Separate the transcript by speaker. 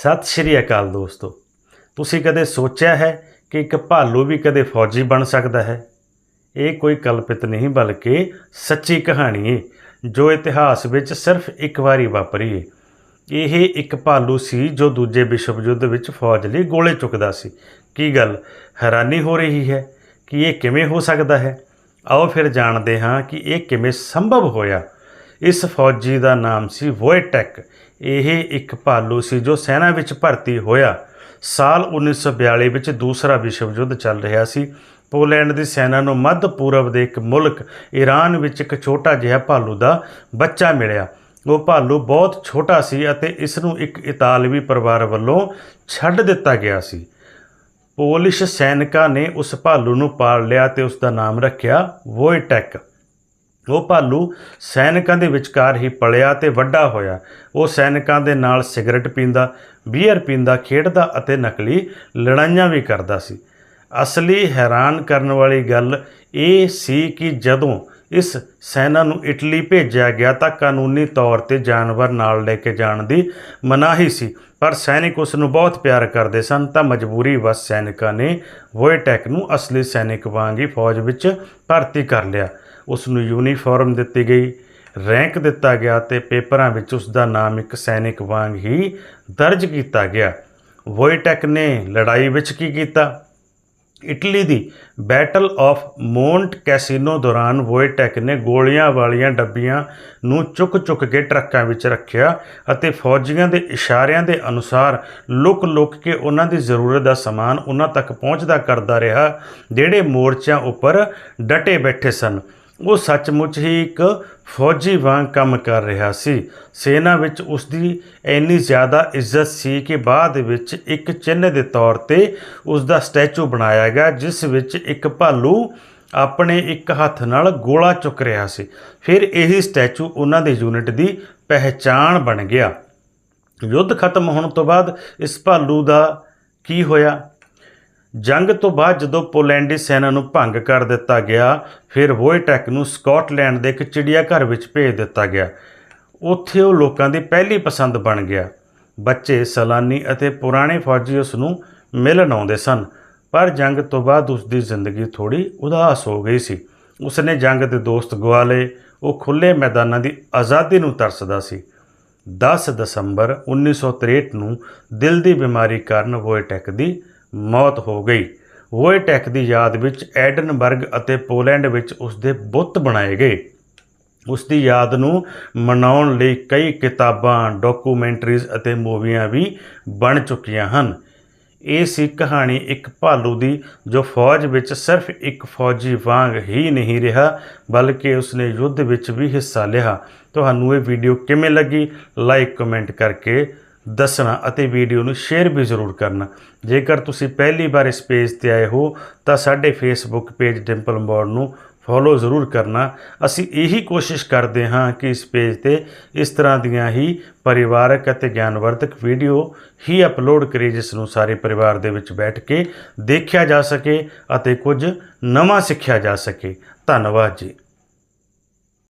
Speaker 1: ਸਤਿ ਸ਼੍ਰੀ ਅਕਾਲ ਦੋਸਤੋ। ਤੁਸੀਂ ਕਦੇ ਸੋਚਿਆ ਹੈ ਕਿ ਇੱਕ ਭਾਲੂ ਵੀ ਕਦੇ ਫੌਜੀ ਬਣ ਸਕਦਾ ਹੈ? ਇਹ ਕੋਈ ਕਲਪਿਤ ਨਹੀਂ, ਬਲਕਿ ਸੱਚੀ ਕਹਾਣੀ ਹੈ ਜੋ ਇਤਿਹਾਸ ਵਿੱਚ ਸਿਰਫ ਇੱਕ ਵਾਰੀ ਵਾਪਰੀ ਹੈ ਇਹ ਇੱਕ ਭਾਲੂ ਸੀ ਜੋ ਦੂਜੇ ਵਿਸ਼ਵ ਯੁੱਧ ਵਿੱਚ ਫੌਜ ਲਈ ਗੋਲੇ ਚੁੱਕਦਾ ਸੀ। ਕੀ ਗੱਲ ਹੈਰਾਨੀ ਹੋ ਰਹੀ ਹੈ ਕਿ ਇਹ ਕਿਵੇਂ ਹੋ ਸਕਦਾ ਹੈ? ਆਓ ਫਿਰ ਜਾਣਦੇ ਹਾਂ ਕਿ ਇਹ ਕਿਵੇਂ ਸੰਭਵ ਹੋਇਆ। ਇਸ ਫੌਜੀ ਦਾ ਨਾਮ ਸੀ ਵੋਇਟੈਕ ਇਹ ਇੱਕ ਭਾਲੂ ਸੀ ਜੋ ਸੈਨਾ ਵਿੱਚ ਭਰਤੀ ਹੋਇਆ। ਸਾਲ 1942 ਵਿੱਚ ਦੂਸਰਾ ਵਿਸ਼ਵ ਯੁੱਧ ਚੱਲ ਰਿਹਾ ਸੀ। ਪੋਲੈਂਡ ਦੀ ਸੈਨਾ ਨੂੰ ਮੱਧ ਪੂਰਬ ਦੇ ਇੱਕ ਮੁਲਕ ਈਰਾਨ ਵਿੱਚ ਇੱਕ ਛੋਟਾ ਜਿਹਾ ਭਾਲੂ ਦਾ ਬੱਚਾ ਮਿਲਿਆ। ਉਹ ਭਾਲੂ ਬਹੁਤ ਛੋਟਾ ਸੀ ਅਤੇ ਇਸ ਨੂੰ ਇੱਕ ਇਤਾਲਵੀ ਪਰਿਵਾਰ ਵੱਲੋਂ ਛੱਡ ਦਿੱਤਾ ਗਿਆ ਸੀ। ਪੋਲਿਸ਼ ਸੈਨਿਕਾਂ ਨੇ ਉਸ ਭਾਲੂ ਨੂੰ ਪਾਲ ਲਿਆ ਤੇ ਉਸ ਦਾ ਨਾਮ ਰੱਖਿਆ ਵੋਇਟੈਕ ਉਹ ਭਾਲੂ ਸੈਨਿਕਾਂ ਦੇ ਵਿਚਕਾਰ ਹੀ ਪਲਿਆ ਤੇ ਵੱਡਾ ਹੋਇਆ। ਉਹ ਸੈਨਿਕਾਂ ਦੇ ਨਾਲ ਸਿਗਰਟ ਪੀਂਦਾ, ਬੀਅਰ ਪੀਂਦਾ, ਖੇਡਦਾ ਅਤੇ ਨਕਲੀ ਲੜਾਈਆਂ ਵੀ ਕਰਦਾ ਸੀ। ਅਸਲੀ ਹੈਰਾਨ ਕਰਨ ਵਾਲੀ ਗੱਲ ਇਹ ਸੀ ਕਿ ਜਦੋਂ ਇਸ ਸੈਨਾ ਨੂੰ ਇਟਲੀ ਭੇਜਿਆ ਗਿਆ ਤਾਂ ਕਾਨੂੰਨੀ ਤੌਰ ਤੇ ਜਾਨਵਰ ਨਾਲ ਲੈ ਕੇ ਜਾਣ ਦੀ ਮਨਾਹੀ ਸੀ। ਪਰ ਸੈਨਿਕ ਉਸ ਨੂੰ ਬਹੁਤ ਪਿਆਰ ਕਰਦੇ ਸਨ ਤਾਂ ਮਜਬੂਰੀ ਵਸ ਸੈਨਿਕਾਂ ਨੇ ਵੋਇਟੈਕ ਨੂੰ ਅਸਲੀ ਸੈਨਿਕ ਵਾਂਗ ਹੀ ਫੌਜ ਵਿੱਚ ਭਰਤੀ ਕਰ ਲਿਆ। ਉਸ ਨੂੰ ਯੂਨੀਫਾਰਮ ਦਿੱਤੀ ਗਈ, ਰੈਂਕ ਦਿੱਤਾ ਗਿਆ ਤੇ ਪੇਪਰਾਂ ਵਿੱਚ ਉਸ ਦਾ ਨਾਮ ਇੱਕ ਸੈਨਿਕ ਵਾਂਗ ਹੀ ਦਰਜ ਕੀਤਾ ਗਿਆ। ਵੋਇਟੈਕ ਨੇ ਲੜਾਈ ਵਿੱਚ ਕੀ ਕੀਤਾ? ਇਟਲੀ ਦੀ ਬੈਟਲ ਆਫ ਮੋਂਟ ਕੈਸੀਨੋ ਦੌਰਾਨ ਵੋਇਟੈਕ ਨੇ ਗੋਲੀਆਂ ਵਾਲੀਆਂ ਡੱਬੀਆਂ ਨੂੰ ਚੁੱਕ-ਚੁੱਕ ਕੇ ਟਰੱਕਾਂ ਵਿੱਚ ਰੱਖਿਆ ਅਤੇ ਫੌਜੀਆਂ ਦੇ ਇਸ਼ਾਰਿਆਂ ਦੇ ਅਨੁਸਾਰ ਲੁਕ-ਲੁਕ ਕੇ ਉਹਨਾਂ ਦੀ ਜ਼ਰੂਰਤ ਦਾ ਸਮਾਨ ਉਹਨਾਂ ਤੱਕ ਪਹੁੰਚਦਾ ਕਰਦਾ ਰਿਹਾ। ਜਿਹੜੇ ਮੋਰਚਿਆਂ ਉੱਪਰ ਡਟੇ ਬੈਠੇ ਸਨ। ਉਹ ਸੱਚਮੁੱਚ ਹੀ ਇੱਕ ਫੌਜੀ ਵਾਂਗ ਕੰਮ ਕਰ ਰਿਹਾ ਸੀ। ਸੈਨਾ ਵਿੱਚ ਉਸ ਦੀ ਇੰਨੀ ਜ਼ਿਆਦਾ ਇੱਜ਼ਤ ਸੀ ਕਿ ਬਾਅਦ ਵਿੱਚ ਇੱਕ ਚਿੰਨ੍ਹ ਦੇ ਤੌਰ ਤੇ ਉਸ ਦਾ ਸਟੈਚੂ ਬਣਾਇਆ ਗਿਆ, ਜਿਸ ਵਿੱਚ ਇੱਕ ਭਾਲੂ ਆਪਣੇ ਇੱਕ ਹੱਥ ਨਾਲ ਗੋਲਾ ਚੁੱਕ ਰਿਹਾ ਸੀ। ਫਿਰ ਇਹੀ ਸਟੈਚੂ ਉਹਨਾਂ ਦੇ ਯੂਨਿਟ ਦੀ ਪਹਿਚਾਣ ਬਣ ਗਿਆ। ਯੁੱਧ ਖਤਮ ਹੋਣ ਤੋਂ ਬਾਅਦ ਇਸ ਭਾਲੂ ਦਾ ਕੀ ਹੋਇਆ? ਜੰਗ ਤੋਂ ਬਾਅਦ ਜਦੋਂ ਪੋਲੈਂਡੀ ਸੈਨਾ ਨੂੰ ਭੰਗ ਕਰ ਦਿੱਤਾ ਗਿਆ, ਫਿਰ ਵੋਇਟੈਕ ਨੂੰ ਸਕਾਟਲੈਂਡ ਦੇ ਇੱਕ ਚਿੜੀਆਘਰ ਵਿੱਚ ਭੇਜ ਦਿੱਤਾ ਗਿਆ। ਉੱਥੇ ਉਹ ਲੋਕਾਂ ਦੀ ਪਹਿਲੀ ਪਸੰਦ ਬਣ ਗਿਆ। ਬੱਚੇ, ਸਲਾਨੀ ਅਤੇ ਪੁਰਾਣੇ ਫੌਜੀ ਉਸ ਨੂੰ ਮਿਲਣ ਆਉਂਦੇ ਸਨ, ਪਰ ਜੰਗ ਤੋਂ ਬਾਅਦ ਉਸ ਦੀ ਜ਼ਿੰਦਗੀ ਥੋੜੀ ਉਦਾਸ ਹੋ ਗਈ ਸੀ। ਉਸਨੇ ਜੰਗ ਦੇ ਦੋਸਤ ਗਵਾ ਲਏ ਉਹ ਖੁੱਲੇ ਮੈਦਾਨਾਂ ਦੀ ਆਜ਼ਾਦੀ ਨੂੰ ਤਰਸਦਾ ਸੀ। 10 ਦਸੰਬਰ 1963 ਨੂੰ ਦਿਲ ਦੀ ਬਿਮਾਰੀ ਕਾਰਨ ਵੋਇਟੈਕ ਦੀ ਮੌਤ ਹੋ ਗਈ। ਵੋਇਟੈਕ ਦੀ ਯਾਦ ਵਿੱਚ ਐਡਨਬਰਗ ਅਤੇ ਪੋਲੈਂਡ ਵਿੱਚ ਉਸਦੇ ਬੁੱਤ ਬਣਾਏ ਗਏ। ਉਸ ਦੀ ਯਾਦ ਨੂੰ ਮਨਾਉਣ ਲਈ ਕਈ ਕਿਤਾਬਾਂ, ਡਾਕੂਮੈਂਟਰੀਜ਼ ਅਤੇ ਮੂਵੀਆਂ ਵੀ ਬਣ ਚੁੱਕੀਆਂ ਹਨ। ਇਹ ਸੀ ਕਹਾਣੀ ਇੱਕ ਭਾਲੂ ਦੀ, ਜੋ ਫੌਜ ਵਿੱਚ ਸਿਰਫ ਇੱਕ ਫੌਜੀ ਵਾਂਗ ਹੀ ਨਹੀਂ ਰਿਹਾ, ਬਲਕਿ ਉਸਨੇ ਯੁੱਧ ਵਿੱਚ ਵੀ ਹਿੱਸਾ ਲਿਆ। ਤੁਹਾਨੂੰ ਇਹ ਵੀਡੀਓ ਕਿਵੇਂ ਲੱਗੀ? ਲਾਈਕ, ਕਮੈਂਟ ਕਰਕੇ ਦੱਸਣਾ ਅਤੇ ਵੀਡੀਓ ਨੂੰ ਸ਼ੇਅਰ ਵੀ ਜ਼ਰੂਰ ਕਰਨਾ। ਜੇਕਰ ਤੁਸੀਂ ਪਹਿਲੀ ਵਾਰ ਇਸ ਪੇਜ ਤੇ ਆਏ ਹੋ, ਤਾਂ ਸਾਡੇ ਫੇਸਬੁੱਕ ਪੇਜ ਡਿੰਪਲ ਮੋੜ ਨੂੰ ਫੋਲੋ ਜ਼ਰੂਰ ਕਰਨਾ। ਅਸੀਂ ਇਹੀ ਕੋਸ਼ਿਸ਼ ਕਰਦੇ ਹਾਂ ਕਿ ਇਸ ਪੇਜ ਤੇ ਇਸ ਤਰ੍ਹਾਂ ਦੀਆਂ ਹੀ ਪਰਿਵਾਰਕ ਅਤੇ ਗਿਆਨਵਰਧਕ ਵੀਡੀਓ ਹੀ ਅਪਲੋਡ ਕਰੀ ਜਿਸ ਨੂੰ ਸਾਰੇ ਪਰਿਵਾਰ ਦੇ ਵਿੱਚ ਬੈਠ ਕੇ ਦੇਖਿਆ ਜਾ ਸਕੇ ਅਤੇ ਕੁਝ ਨਵਾਂ ਸਿੱਖਿਆ ਜਾ ਸਕੇ। ਧੰਨਵਾਦ ਜੀ।